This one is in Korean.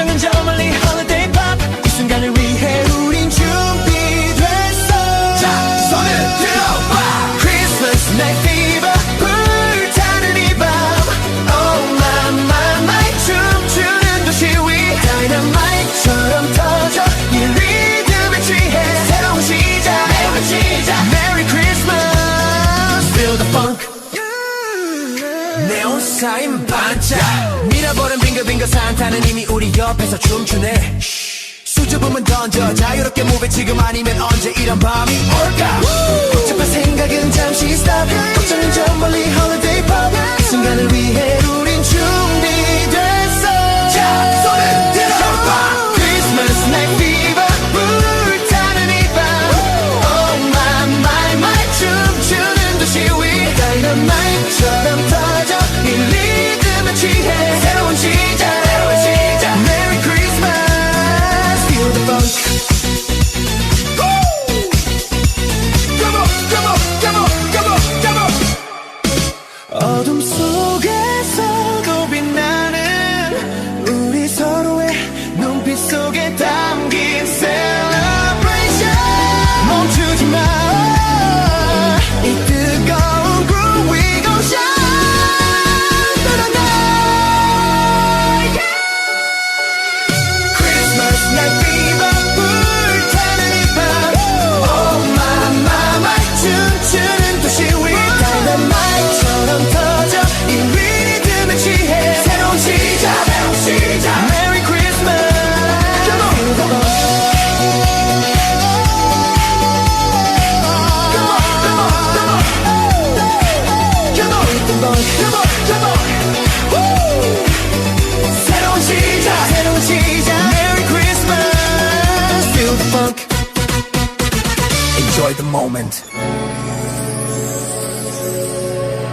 像个加玛利。 네온 사인 반짝. 밀어버린 빙글빙글 산타는 이미 우리 옆에서 춤추네. 수줍음은 던져. 자유롭게 무배 지금 아니면 언제 이런 밤이 올까? Thank you. enjoy the moment.